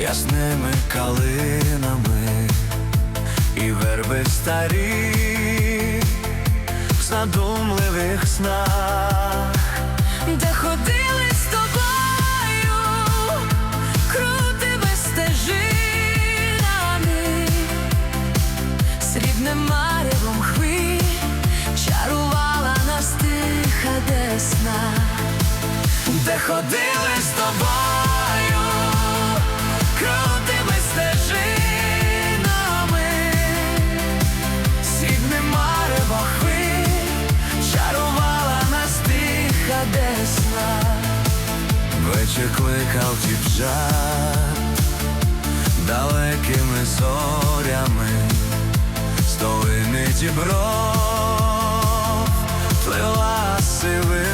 ясними калинами і верби старі в задумливих снах, де ходили з тобою, крутими стежинами, срібним маревом хвиль чарувала нас тиха десна, де ходили. Вечір кликав дівчат далекими зорями, столини дібров плила сивина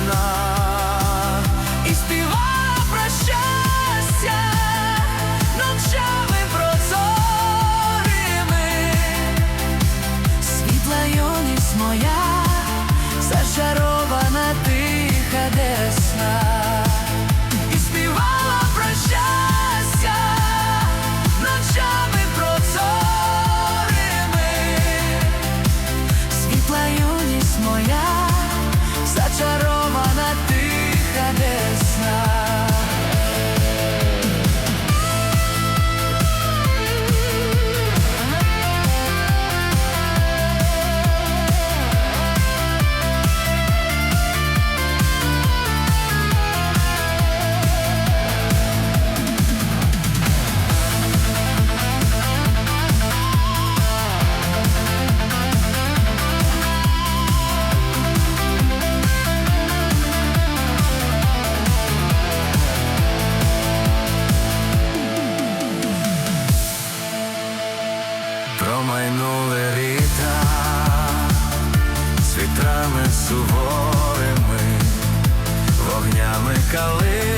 Промайнули літа з вітрами суворими, вогнями калин,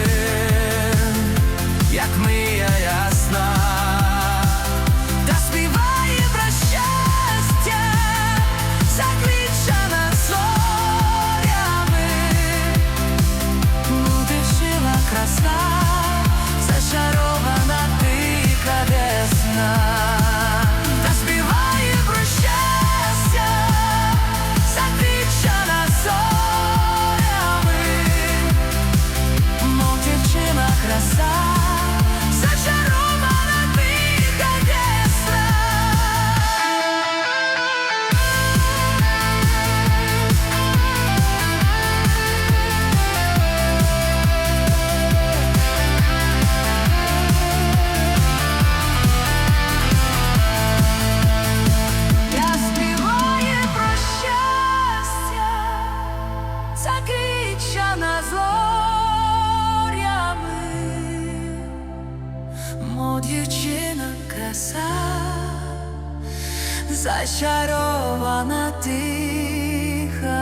зачарована тиха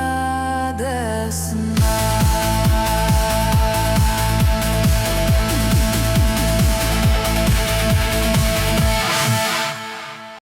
десна.